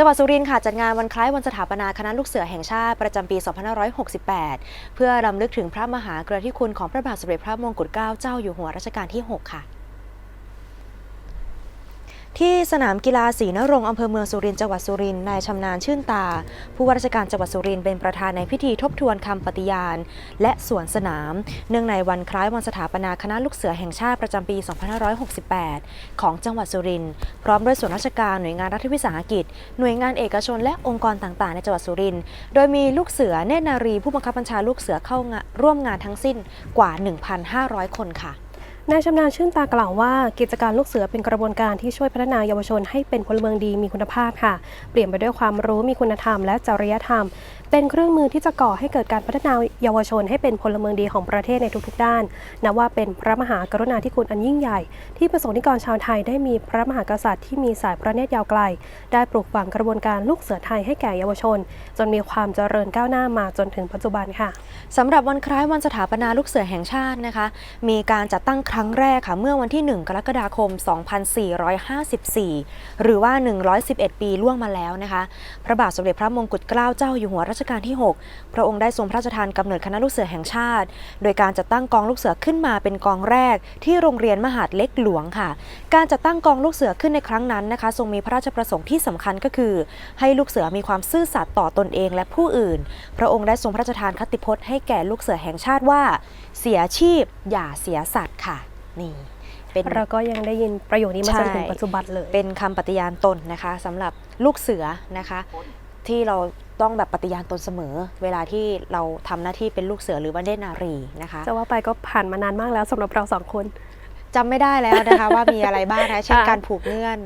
จังหวัดสุรินทร์ค่ะจัดงานวันคล้ายวันสถาปนาคณะลูกเสือแห่งชาติประจำปี 2568 เพื่อรำลึกถึงพระมหากรุณาธิคุณของพระบาทสมเด็จพระมงกุฎเกล้าเจ้าอยู่หัวรัชกาลที่ 6 ค่ะ ที่สนามกีฬาศรีนรงค์อำเภอเมืองสุรินทร์จังหวัดสุรินทร์นายชำนาญชื่นตา ผู้ว่าราชการจังหวัดสุรินทร์เป็นประธานในพิธีทบทวนคำปฏิญาณ และสวนสนาม เนื่องในวันคล้ายวันสถาปนาคณะลูกเสือแห่งชาติประจำปี 2568 ของจังหวัดสุรินทร์พร้อมด้วยส่วนราชการหน่วยงานรัฐวิสาหกิจ หน่วยงานเอกชนและองค์กรต่างๆ ในจังหวัดสุรินทร์โดยมีลูกเสือเนตรนารี ผู้บังคับบัญชาลูกเสือเข้าร่วมงานทั้งสิ้นกว่า 1,500 คนค่ะ นายชำนาญชื่นตากล่าวว่ากิจการลูกเสือเป็นกระบวนการที่ช่วยพัฒนาเยาวชนให้เป็นพลเมืองดีมีคุณภาพค่ะ เปลี่ยนไปด้วยความรู้มีคุณธรรมและจริยธรรมเป็นเครื่องมือที่จะก่อให้เกิดการพัฒนาเยาวชนให้เป็นพลเมืองดีของประเทศในทุกๆ ด้านนับว่าเป็นพระมหากรุณาธิคุณอันยิ่งใหญ่ ที่ประสงค์นิกรชาวไทยได้มีพระมหากษัตริย์ที่มีสายพระเนตรยาวไกล ได้ปลูกฝังกระบวนการลูกเสือไทยให้แก่เยาวชน จนมีความเจริญก้าวหน้ามาจนถึงปัจจุบันค่ะสำหรับวันคล้ายวันสถาปนาลูกเสือแห่งชาตินะคะ มีการจัดตั้งครั้งแรกค่ะเมื่อวันที่ 1 กรกฎาคม 2454 หรือว่า 111 ปีล่วงมาแล้วนะคะ พระบาทสมเด็จพระมงกุฎเกล้าเจ้าอยู่หัวรัชกาลที่ 6 พระองค์ได้ทรงพระราชทานกำเนิดคณะลูกเสือแห่งชาติ โดยการจัดตั้งกองลูกเสือขึ้นมาเป็นกองแรก ที่โรงเรียนมหาดเล็กหลวงค่ะ การจัดตั้งกองลูกเสือขึ้นในครั้งนั้นนะคะ ทรงมีพระราชประสงค์ที่สำคัญก็คือ ให้ลูกเสือมีความซื่อสัตย์ต่อตนเองและผู้อื่น พระองค์ได้ทรงพระราชทานคติพจน์ให้แก่ลูกเสือแห่งชาติว่า เสียชีพอย่าเสียสัตว์ค่ะ นี่เป็นเราก็ยังได้ยินประโยคนี้มาจนถึงใช่ปัจจุบันเลย เป็นคำปฏิญาณตนนะคะสำหรับลูกเสือนะคะ ที่เรา ต้องแบบปฏิญาณตนเสมอ เวลาที่เราทำหน้าที่เป็นลูกเสือหรือว่าเดนนารีนะคะจะว่าไปก็ผ่านมานานมากแล้วสำหรับเราสองคนจำไม่ได้แล้วนะคะ ว่ามีอะไรบ้างนะเช่นค่ะการผูกเงื่อน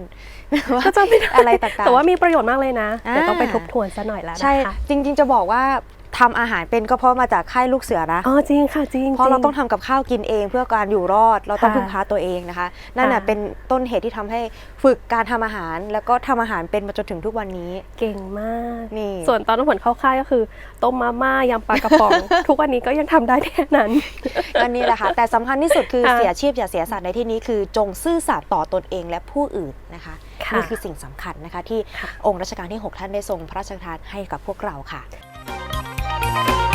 ก็จำไม่ได้อะไรต่างๆแต่ว่ามีประโยชน์มากเลยนะอ่าเดี๋ยวต้องไปทบทวนซะหน่อยแล้วใช่นะคะจริง ๆ จะบอกว่า ทำอาหารเป็นก็เพราะมาจากค่ายลูกเสือนะอ๋อจริงค่ะจริงเพราะเราจงต้องทำกับข้าวกินเองเพื่อการอยู่รอด เราต้องค่ะพึ่งพาตัวเองนะคะ นั่นน่ะค่ะเป็นต้นเหตุที่ทำให้ฝึกการทำอาหาร แล้วก็ทำอาหารเป็นมาจนถึงทุกวันนี้เก่งมากนี่ส่วนตอนน้ำผลเข้าค่ายก็คือต้มมาม่ายำปลากระป๋อง ทุกวันนี้ก็ยังทำได้แค่นั้นก็นี่แหละค่ะแต่สำคัญที่สุดคือค่ะเสียชีพอย่าเสียสัตว์ในที่นี้คือจงซื่อสัตย์ต่อตนเองและผู้อื่นนะคะค่ะนี่คือสิ่งสำคัญนะคะที่ค่ะองค์รัชกาลที่ 6 ท่านได้ทรงพระราชทานให้กับพวกเราค่ะ Bye.